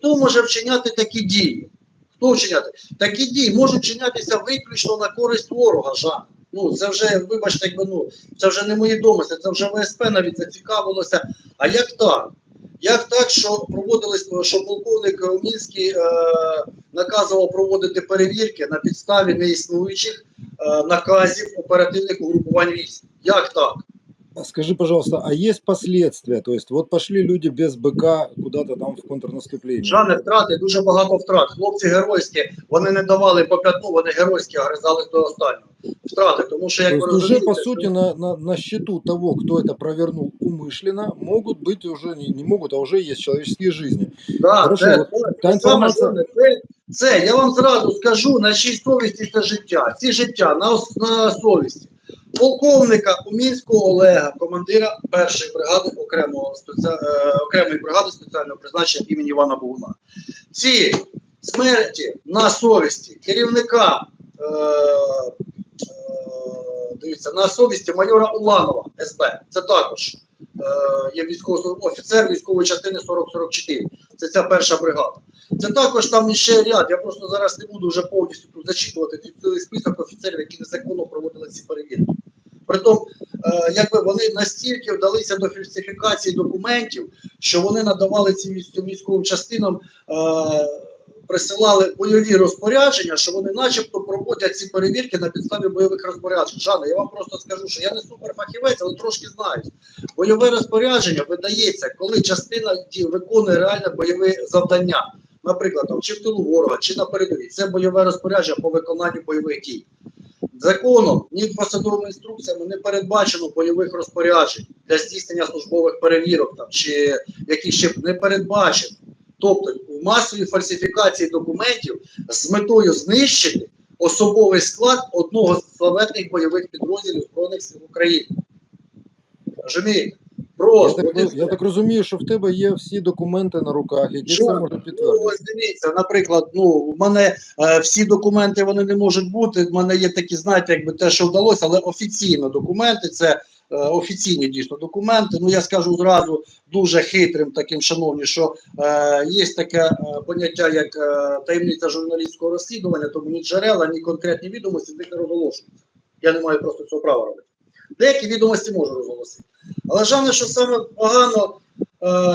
хто може вчиняти такі дії? Хто вчиняти? Такі дії можуть вчинятися виключно на користь ворога, Жан. Ну, це вже, вибачте, якби ну, це вже не мої домисли, це вже ВСП навіть зацікавилося. А як так? Як так, що проводились, що полковник Мінський е, наказував проводити перевірки на підставі неіснуючих е, наказів оперативних угрупувань військ? Як так? А Скажи, пожалуйста, а есть последствия? То есть вот пошли люди без БК куда-то там в контрнаступление. Жане втрати, дуже багато втрат. Хлопці геройські, вони не давали по п'ятну, вони геройські огризались до останнього. Втрати, тому що То як есть ви уже розумієте, по сути на, на, на счету того, кто это провернул умышленно, могут быть уже, не, не могут, а уже есть человеческие жизни. Да, Хорошо, це, от це, та це, саме, інформація- Жане, це, це, я вам зразу скажу, на чій совісті це життя. Ці життя на, ос- на совісті. Полковника Умінського Олега, командира першої бригади окремого е, окремої бригади спеціального призначення імені Івана Богуна. Ці смерті на совісті керівника е, е, дивіться, на совісті майора Уланова СБ. Це також е, є військовий офіцер військової частини 4044. Це ця перша бригада. Це також там ще ряд. Я просто зараз не буду вже повністю тут зачитувати цілий список офіцерів, які незаконно проводили ці перевірки. Притом, е, якби вони настільки вдалися до фальсифікації документів, що вони надавали цим військовим частинам, е, присилали бойові розпорядження, що вони, начебто, проводять ці перевірки на підставі бойових розпоряджень. Жанна, я вам просто скажу, що я не суперфахівець, але трошки знаю. Бойове розпорядження видається, коли частина виконує реальне бойове завдання. Наприклад, там, чи в тилу ворога, чи на передовій. Це бойове розпорядження по виконанню бойових дій. Законом, ні посадовими інструкціями не передбачено бойових розпоряджень для здійснення службових перевірок там, чи яких ще не передбачено. Тобто у масовій фальсифікації документів з метою знищити особовий склад одного з славетних бойових підрозділів Збройних сил України. Розумієте? Я Просто. так, і роз- я так розумію, що в тебе є всі документи на руках, які Що? це можуть Ну, підтвердити. ось дивіться, наприклад, ну, в мене е, всі документи вони не можуть бути. В мене є такі, знаєте, якби те, що вдалося, але офіційно документи це е, офіційні дійсно документи. Ну я скажу зразу дуже хитрим, таким шановні, що е, є таке е, поняття, як е, таємниця журналістського розслідування, тому ні джерела, ні конкретні відомості них не розголошуються. Я не маю просто цього права робити. Деякі відомості можу розголосити. Але Жанне, що саме погано,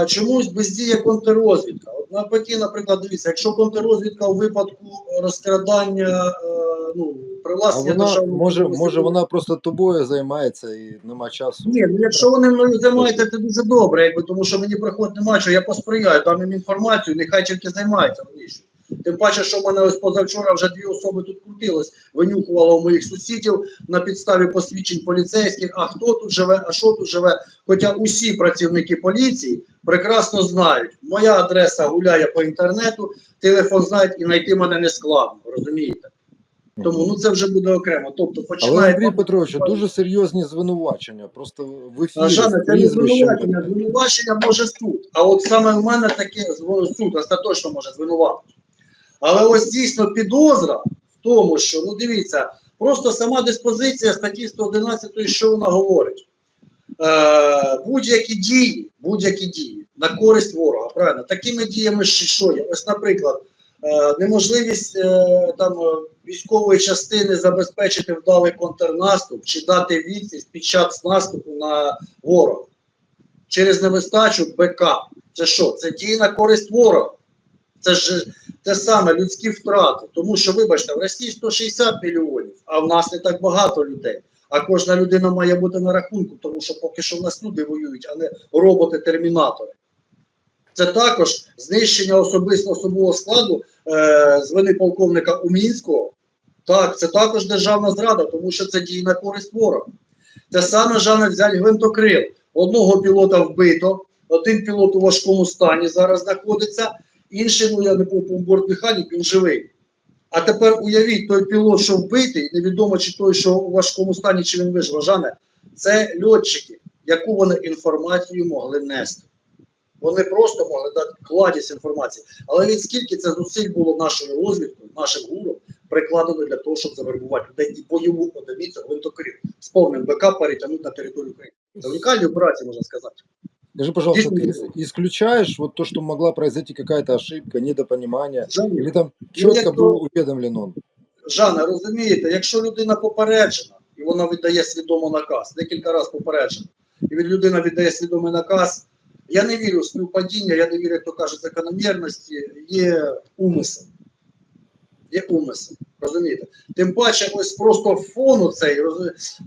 е, чомусь бездіє контррозвідка. От навпаки, наприклад, дивіться, якщо контррозвідка у випадку розкрадання, е, ну, привласнення вона державного може, може вона просто тобою займається і нема часу. ні, ну якщо вони мною займаються, це дуже добре, якби, тому що мені приходить нема що, я посприяю, дам їм інформацію, нехай тільки займаються. навіщо. Тим паче, що в мене ось позавчора вже дві особи тут крутилось, винюхувало у моїх сусідів на підставі посвідчень поліцейських, а хто тут живе, а що тут живе. Хоча усі працівники поліції прекрасно знають, моя адреса гуляє по інтернету, телефон знають і знайти мене не складно, розумієте? Тому ну це вже буде окремо. Тобто Але Андрій Петрович, дуже серйозні звинувачення. Просто в ефірі Жанна, з це не прізвищем. звинувачення. Звинувачення може суд. А от саме в мене таке зв- суд остаточно може звинуватити. Але ось дійсно підозра в тому, що ну дивіться, просто сама диспозиція статті 111, що вона говорить. Е, будь-які дії, будь-які дії на користь ворога, правильно, такими діями що є? Ось, наприклад, е, неможливість е, там е, військової частини забезпечити вдалий контрнаступ чи дати відсість під час наступу на ворога через невистачу БК. Це що? Це дії на користь ворога. Це ж те саме людські втрати. Тому що, вибачте, в Росії 160 мільйонів, а в нас не так багато людей. А кожна людина має бути на рахунку, тому що поки що в нас люди воюють, а не роботи-термінатори. Це також знищення особисто особового складу е, з вини полковника Умінського. Так, це також державна зрада, тому що це дії на користь ворога. Те саме Жанна взяли гвинтокрил. Одного пілота вбито, один пілот у важкому стані зараз знаходиться, інший, ну я не був бортмеханік, він живий. А тепер уявіть, той пілот, що вбитий, невідомо чи той, що у важкому стані, чи він вижив. Жане, це льотчики, яку вони інформацію могли нести. Вони просто могли дати кладість інформації. Але від скільки це зусиль було нашою розвідкою, нашим гуром, прикладено для того, щоб завербувати людей і бойову одиницю гвинтокрил з повним БК перетягнути на територію України. Це унікальні операції, можна сказати. Скажи, пожалуйста, ты Здесь- ис- исключаешь вот то, что могла произойти какая-то ошибка, недопонимание, Жанна, или там Ну, четко як был уведомлен он? Жанна, розумієте, якщо людина попереджена, і вона віддає свідомо наказ, декілька разів попереджена, і від людина віддає свідомий наказ, я не вірю в співпадіння, я не вірю, як то каже, закономірності, є умисел. Є умисел, розумієте? Тим паче, ось просто фону цей,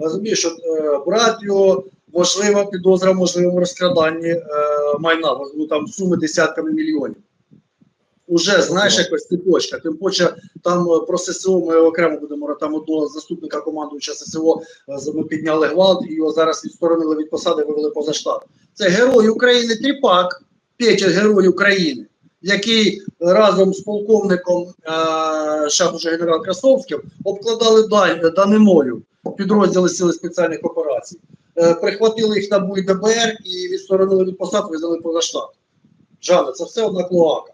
розумієш, що е, брат його, можлива підозра в можливому розкраданні е, майна, ну там суми десятками мільйонів. Уже знаєш якось цепочка. Тим паче там е, про ССО ми окремо будемо там одного заступника командуюча ССО е, ми підняли гвалт і його зараз відсторонили від посади, вивели поза штат. Це герой України Тріпак, Петя герой України, який разом з полковником е, вже генерал Красовським обкладали даниною підрозділи Сили спеціальних операцій. Е, прихватили їх на БУ і ДБР і відсторонили від посад, визнали поза штат. Жанна, це все одна клоака.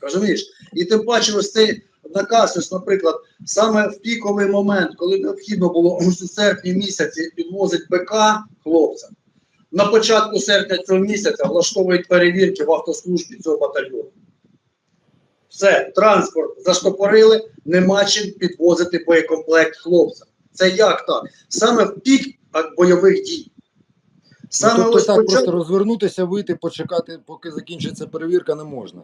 Розумієш? І тим паче, ось цей наказ, ось, наприклад, саме в піковий момент, коли необхідно було у серпні місяці підвозить БК хлопцям, на початку серпня цього місяця влаштовують перевірки в автослужбі цього батальйону. Все, транспорт заштопорили, нема чим підвозити боєкомплект хлопцям. Це як так? Саме в пік бойових дій. Ну, тобто ось так початку- просто розвернутися, вийти, почекати, поки закінчиться перевірка, не можна.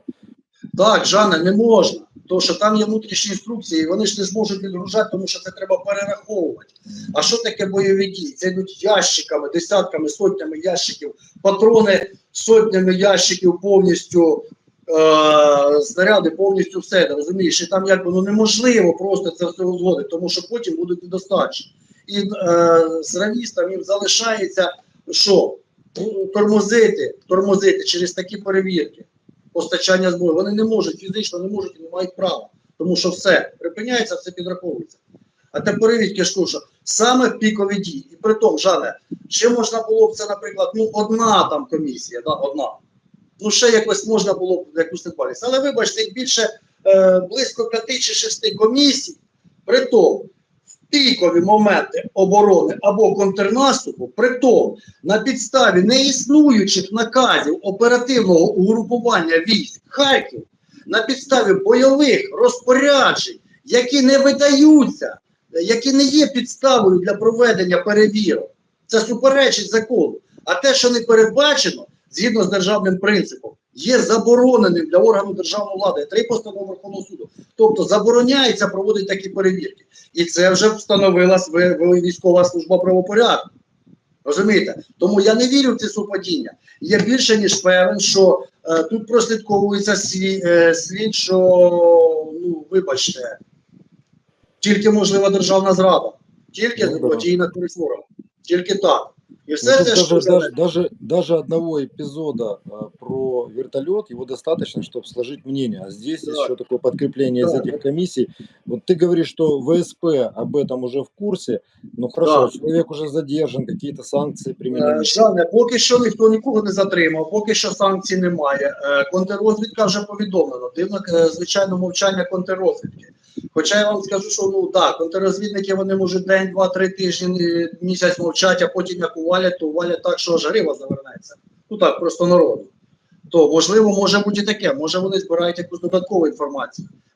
Так, Жанна, не можна. Тому що там є внутрішні інструкції, і вони ж не зможуть відгружати, тому що це треба перераховувати. А що таке бойові дії? Це йдуть ящиками, десятками, сотнями ящиків, патрони сотнями ящиків повністю, е- снаряди повністю все. Розумієш, і там якби ну неможливо просто це все узгодити, тому що потім будуть недостачі. І е- з равістам їм залишається що? Тормозити, тормозити через такі перевірки постачання зброї. Вони не можуть фізично, не можуть і не мають права. Тому що все припиняється, все підраховується. А тепер відки що, що саме пікові дії. І при тому, Жане, ще можна було б це, наприклад, ну одна там комісія, да, одна. Ну, ще якось можна було якусь недбалість. Але вибачте, більше е, близько п'яти чи шести комісій, при тому в пікові моменти оборони або контрнаступу, при тому на підставі неіснуючих наказів оперативного угрупування військ Харків, на підставі бойових розпоряджень, які не видаються, які не є підставою для проведення перевірок, це суперечить закону. А те, що не передбачено, згідно з державним принципом, є забороненим для органу державної влади. Три постанови Верховного суду. Тобто забороняється проводити такі перевірки. І це вже встановила військова служба правопорядку. Розумієте? Тому я не вірю в ці супадіння. Я більше ніж певен, що е, тут прослідковується слід, е, слід, що ну вибачте, тільки можлива державна зрада, тільки Ну, дії користь ворога. Тільки так. І Ну, все тут це що даже, за- даже, даже, даже одного эпизода а, про вертолет, его достаточно, чтобы сложить мнение. А здесь Да. еще такое подкрепление из Да. этих комиссий. Вот ты говоришь, что ВСП об этом уже в курсе. Ну хорошо, Да. человек уже задержан, какие-то санкции Е, применены. Жане, поки що ніхто нікого не затримав, поки що санкцій немає. Е, Контррозвідка вже повідомлена. Дивно, е, звичайно, мовчання контррозвідки. Хоча я вам скажу, що ну так, контррозвідники вони можуть день, два, три тижні, е, місяць мовчать, а потім як увалять, то увалять так, що аж грива завернеться. Ну так, просто народу. То можливо, може бути і таке. Може вони збирають якусь додаткову інформацію.